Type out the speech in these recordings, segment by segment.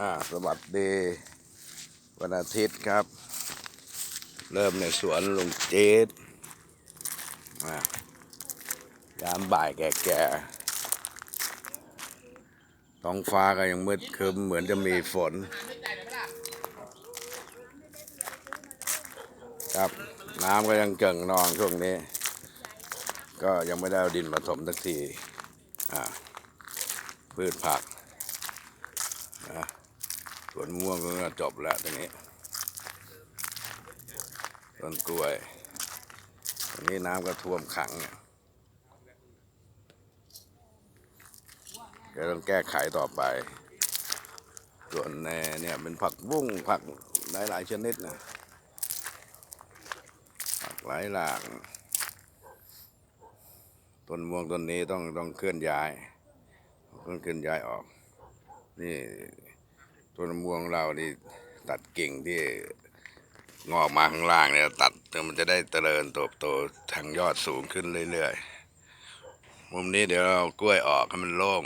อ่าสวัสดีวันอาทิตย์ครับ เริ่มในสวนลุงเจดมายามบ่ายแก่ๆท้องฟ้าก็ยังมืดครึมเหมือนจะมีฝน ครับน้ำก็ยังเก่งนองช่วงนี้ ก็ยังไม่ได้เอาดินมาถมสักทีอ่าพืชผัก วนม่วงก็จบแล้วตรงนี้ต้นกล้วยตรงนี้น้ำก็ท่วมขังเนี่ยก็ต้องแก้ไขต่อไป ส่วนในเนี่ยเป็นผักบุ้งผักหลายๆชนิดนะผักหลายหลากต้นม่วงต้นนี้ต้องต้องเคลื่อนย้ายต้องเคลื่อนย้ายออก นี่ ต้นม่วงเรานี่ตัดกิ่งที่งอกมาข้างล่างเนี่ยตัดเพื่อมันจะได้เจริญเติบโตทางยอดสูงขึ้นเรื่อยๆ มุมนี้เดี๋ยวเราเอากล้วยออกให้มันโล่ง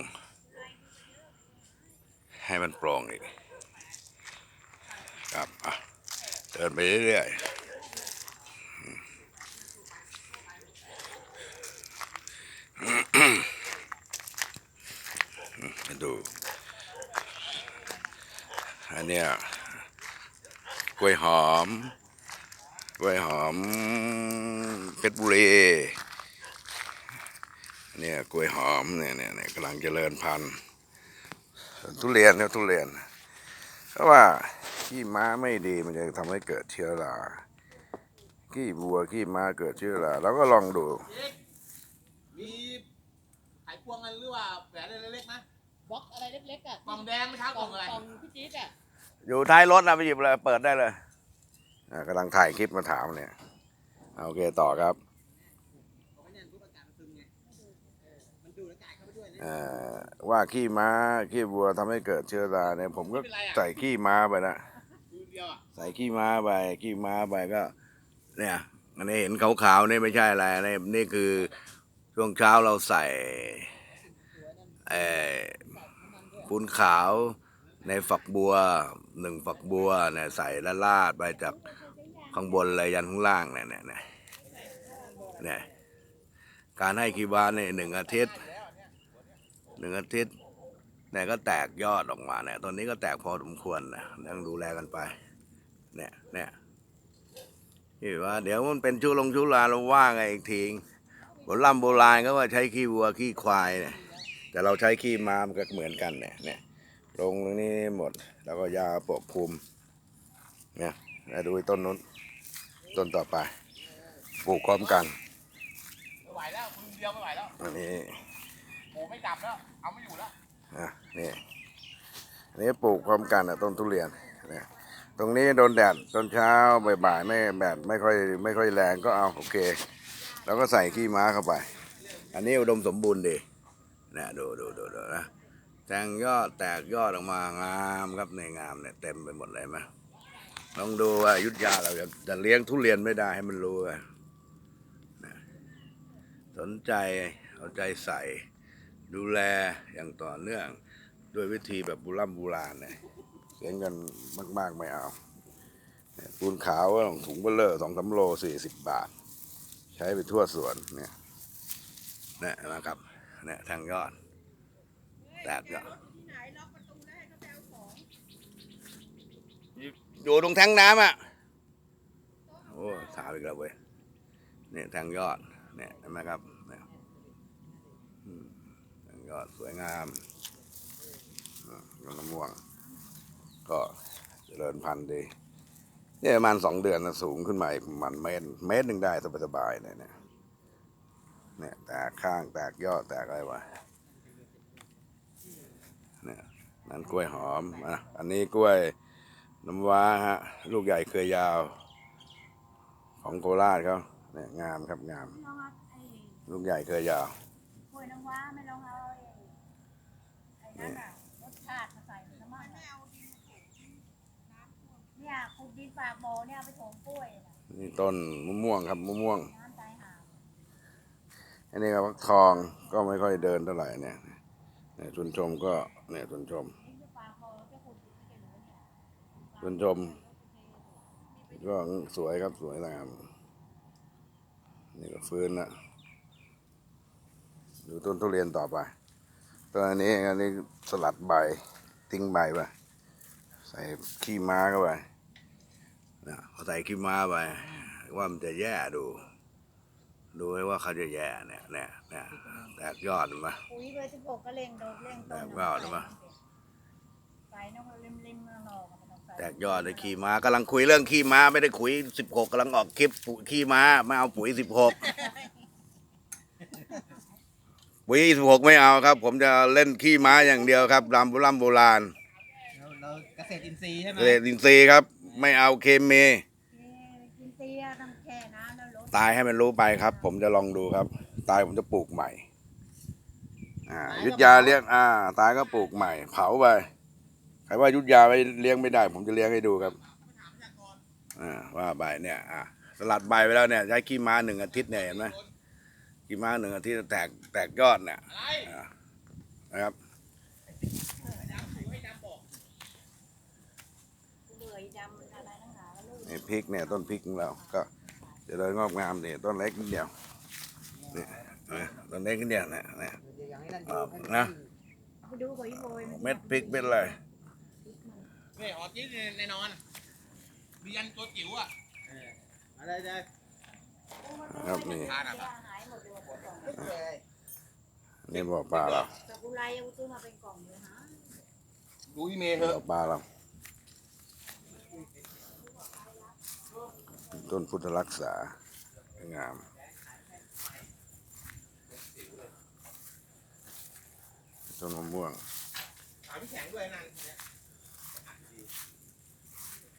ให้มันโปร่งอีกครับอะเดินไปเรื่อยๆ มาดู อันเนี้ย กล้วยหอม กล้วยหอมเพชรบุรีเนี่ยกล้วยหอมเนี่ยเนี่ยเนี่ยกำลังเจริญพันธุ์ทุเรียนครับทุเรียน เพราะว่าขี้ม้าไม่ดีมันจะทำให้เกิดเชื้อราขี้วัวขี้ม้าเกิดเชื้อราเราก็ลองดูมีไขควงอะไรหรือว่าแหวนอะไรเล็กๆนะบล็อกอะไรเล็กๆอะกล่องแดงไม่เท้ากล่องอะไรกล่องพี่จี๊ดอะ อยู่ท้ายรถนะไปหยิบเลยเปิดได้เลยกำลังถ่ายคลิปมาถามเนี่ยโอเคต่อครับว่าขี้ม้าขี้วัวทำให้เกิดเชื้อราเนี่ยผมก็ใส่ขี้ม้าไปนะดูเดียวอะใส่ขี้ม้าไปขี้ม้าไปก็ เนี่ยอันนี้เห็นขาวๆนี่ไม่ใช่อะไรนี่นี่คือช่วงเช้าเราใส่เอ่อปูนขาว ในฝักบัวหนึ่งฝักบัวเนี่ยใส่ละลาดไปจากข้างบนเลยยันข้างล่างเนี่ยเนี่ยเนี่ยเนี่ยการให้คีบาเนี่ยหนึ่งอาทิตย์หนึ่งอาทิตย์เนี่ยก็แตกยอดออกมาเนี่ยตอนนี้ก็แตกพอสมควรนะต้องดูแลกันไปเนี่ยเนี่ยที่ว่าเดี๋ยวมันเป็นชุลงชุลาเราว่าไงอีกทีโบราณโบราณก็ว่าใช้ขี้วัวขี้ควายเนี่ยแต่เราใช้ขี้ม้ามันก็เหมือนกันเนี่ยเนี่ย ลงตรงนี้หมด แล้วก็ยาปกคลุมเนี่ยแล้วดูไอ้ต้นนู้น ต้นต่อไป ปลูกพร้อมกันไม่ไหวแล้วคุณเดียวไม่ไหวแล้วอันนี้โอ้ไม่กลับแล้ว เอาไม่อยู่แล้วอะนี่อันนี้ปลูกพร้อมกันอะต้นทุเรียนเนี่ยตรงนี้โดนแดดตอนเช้าบ่ายๆไม่แดดไม่ค่อยไม่ค่อยแรงก็เอาโอเค แล้วก็ใส่ขี้ม้าเข้าไป อันนี้อุดมสมบูรณ์ดีเนี่ยดูดูดูดูนะ แทงยอดแตกยอดออกมางามครับในงามเนี่ยเต็มไปหมดเลยไหมลองดูว่ายุทธยาเราจะจะเลี้ยงทุเรียนไม่ได้ให้มันรู้ไงนะสนใจเอาใจใส่ ดูแลอย่างต่อเนื่อง ด้วยวิธีแบบโบุร่ำโบราณเนี่ยเสียเงินมาก ๆ ไม่เอาปูนขาวก็ถุงเบลเลอร์สองสาโลสี่สิบบาท ใช้ไปทั่วสวนเนี่ยเนี่ยนะครับเนี่ยทางยอด แตกยอดอยู่ตรงแทงน้ำอะ โอ้ถามอีกแล้วเว้ยเนี่ยทางยอด เนี่ยเห็นไหมครับเนี่ยยอดสวยงามอ่าต้นมะม่วง ก็เจริญพันธุ์ดีเนี่ยประมาณสองเดือนนะสูงขึ้นมาอีกประมันเมตรเมตรหนึ่งได้สบายๆเลยเนี่ยเนี่ยแตกข้างแตกยอดแตกอะไรวะเนี่ยนั่นกล้วยหอมอะอันนี้กล้วยน้ำว้าฮะลูกใหญ่เคยยาว ของโคราชเขาเนี่ยงามครับงาม ลองเอาไอ้ลูกใหญ่เคยยาว กล้วยน้ำว้าไม่ลองเอาไอ้ไอ้นั่นน่ะรสชาติมาใส่ในน้ำมันน่ะเนี่ยขุดดินปากบ่อเนี่ยเอาไปถมกล้วยน่ะนี่ต้นมะม่วงครับมะม่วง น้ำใจหามอันนี้ก็ฟักทองก็ไม่ค่อยเดินเท่าไหร่เนี่ย เนี่ยชวนชมก็เนี่ยชวนชมดินปากบ่อจะขุนชม ก็สวยครับสวยงามนี่ก็ฟื้นละดูต้นทุเรียนต่อไปต้นอันนี้อันนี้สลัดใบทิ้งใบไปใส่ขี้ม้าเข้าไปนะพอใส่ขี้ม้าไปว่ามันจะแย่ดู ดูให้ว่าเขาจะแย่เนี่ยเนี่ยเนี่ยแตกยอดมา ปุ๋ยเบอร์สิบหกก็เร่งโดนเร่งต้นแบบว่าเอาได้ปะใส่น้องริมริมๆนอกๆมันต้องใส่แตกยอดเลยขี้ม้ากำลังคุยเรื่องขี้ม้าไม่ได้คุยสิบหกกำลังออกคลิปปุ๋ยขี้ม้าไม่เอาปุ๋ยสิบหกปุ๋ยสิบหกไม่เอาครับ ผมจะเล่นขี้ม้าอย่างเดียวครับรำโบราณโบราณเราเราเกษตรอินทรีย์ใช่ไหมเกษตรอินทรีย์ครับ ไม่เอาเคมี ตายให้มันรู้ไปครับ ผมจะลองดูครับ ตายผมจะปลูกใหม่ อ่า ยุทธยาเลี้ยงอ่า ตายก็ปลูกใหม่ เผาไปใครว่ายุทธยาไม่เลี้ยงไม่ได้ ผมจะเลี้ยงให้ดูครับ อ่า ว่าใบเนี่ย อ่าสลัดใบไปแล้วเนี่ยใช้ขี้ม้าหนึ่งอาทิตย์เนี่ยเห็นไหมขี้ม้าหนึ่งอาทิตย์แตกแตกยอดเนี่ยอ่านะครับเบื่ออีดำมันอะไรทั้งหลายลูกนี่พริกเนี่ยต้นพริกของเราก็ เจะเดินงอกงามเนี่ยต้นเล็กนิดเดียวเนี่ยนะต้นเล็กนิดเดียวเนี่ยเนี่ยอย่างให้นั่นอ่าดูนะไปดูกับอีโบยนเม็ดพริกเม็ดอะไรนี่ออทิสในนอนมียันตัวจิ๋วอะเอออะไรเลยครับนี่หายหมดเลยหมดกล่องปึ๊กเลยนี่บ่อปลาเราแต่กุไรเอาซื้อมาเป็นกล่องเลยฮะดูอีเมลเถบ่อะอปลาเรา ต้นพุทธรักษางามต้นมะม่วงถามพี่แข็งด้วยนั่น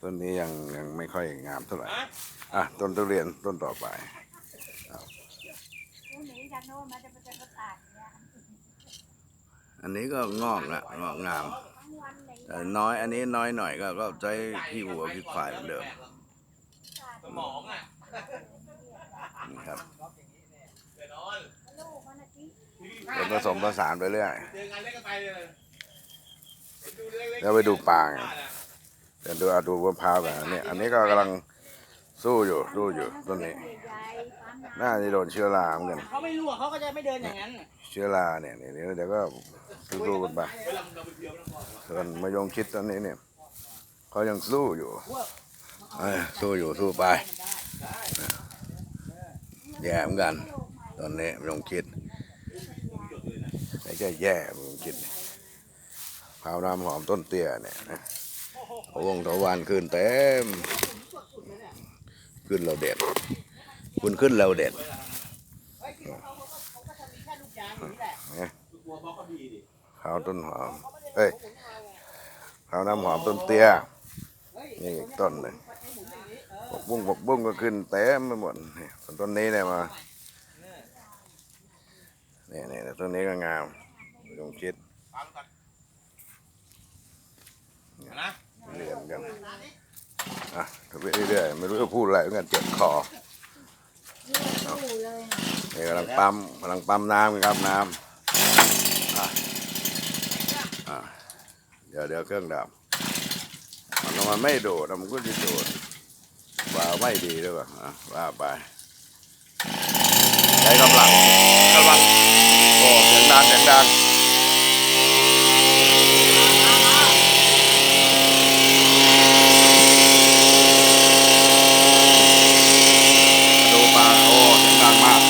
ต้นนี้ยังยังไม่ค่อยงามเท่าไหร่ฮะอะ ต้นทุเรียนต้นต่อไปผู้หนีจากโน่นมาจะไปเจอกระตากเนี่ยอันนี้ก็งอกละงอกงามทั้งวันเลยแต่น้อยอันนี้น้อยหน่อยก็ก็ใช้ขี้วัวขี้ควายเหมือนเดิม สมองอะนี่ครับเดี๋ยวนอนลูกมันนะจิ๊เป็นผสมผสานไปเรื่อยเจองานเล็กก็ไปเลยเห็นดูเล็กๆแล้วไปดูปลาไงเดี๋ยวดูเอาดูมะพร้าวกันอันนี้อันนี้ก็กำลังสู้อยู่สู้อยู่ต้นนี้ใหญ่ๆปั๊มน้ำน่าจะโดนเชื้อราเหมือนกันเขาไม่รู้อะเขาก็จะไม่เดินอย่างนั้น เชื้อราเนี่ยเนี่ยเดี๋ยวเดี๋ยวก็สู้ๆกันไปส่วนมายงชิดตอนนี้เนี่ยเขายังสู้อยู่เอ้ย สู้อยู่สู้ไปแย่เหมือนกัน ตอนนี้มายงชิดไม่ใช่แย่มงชิดพาวน้ำหอมต้นเตี้ยเนี่ยนะโอ้วงตะวันขึ้นเต็ม ขึ้นเราเด็ด คุณขึ้นเราเด็ดตัวบล็อกก็ดีดิข้าวต้นหอม เอ้ยข้าวน้ำหอมต้นเตี้ยนี่อีกต้นหนึ่ง บกบุ้งบกบุ้งก็ขึ้นเต็มไปหมดนี่ส่วนต้นนี้เนี่ยมาเนี่ยเนี่ยต้นนี้ก็งามไม่ต้องคิดฟังก่อนนะเรียนกันอะทำไปเรื่อยๆไม่รู้จะพูดอะไรเหมือนกันเจ็บคอตู้เลยนะนี่กำลังปั๊มกำลังปั๊มน้ำกันครับน้ำอะอะเดี๋ยวเดี๋ยวเครื่องดับมันมันไม่โดดอะมันก็จะโดด ว่าไม่ดีด้วยป่ะอะว่าไปใช้กำลังกำลังโอ้เสียงดังเสียงดังดูปลาโอ้เสียงดังมาก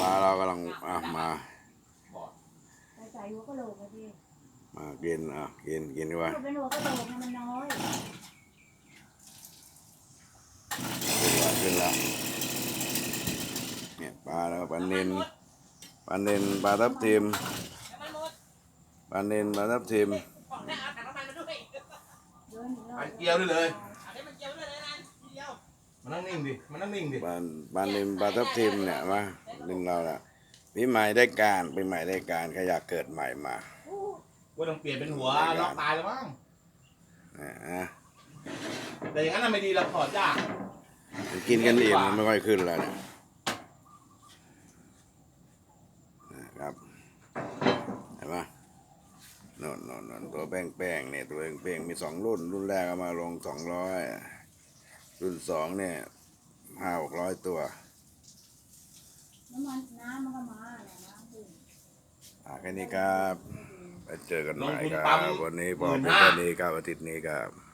มาเรากำลังอะมาใส่หัวกะโหลกเลยพี่ มากินอะกินกินดีกว่าเป็นหัวกะโหลกเนี่ยมันน้อยขึ้นแล้วขึ้นแล้วเนี่ยปลาแล้วปลาเนนปลาเนนปลาทับทิมปลาเนนปลาทับทิมเดินอีกรอมับนเกี่ยวด้วยเลยมันนั่งนิ่งดิมันนั่งนิ่งดิปลาปลาเนนปลาทับทิมเนี่ยมาหนึ่งเราละปีใหม่ได้การปีใหม่ได้การขยากเกิดใหม่มา ว่าต้องเปลี่ยนเป็นหัวล็อกตายแล้วมั้งแต่อย่างนั้นนะไม่ดีเราถอดยากกินกันเองมันไม่ค่อยขึ้นแล้วนยนะครับเห็นปะนนนนนตัวแป้งแป้งเนี่ยตัวแป้งแป้งมีสองรุ่น รุ่นแรกเอามาลงสองร้อยรุ่นสองเนี่ยห้าหกร้อยตัวน้ำมันน้ำมันก็มาแหละน้ำดื่มอ่าแค่นี้ครับ ไปเจอกันใหม่ครับ วันนี้พอเพียนี้ครับอาทิตย์นี้ครับ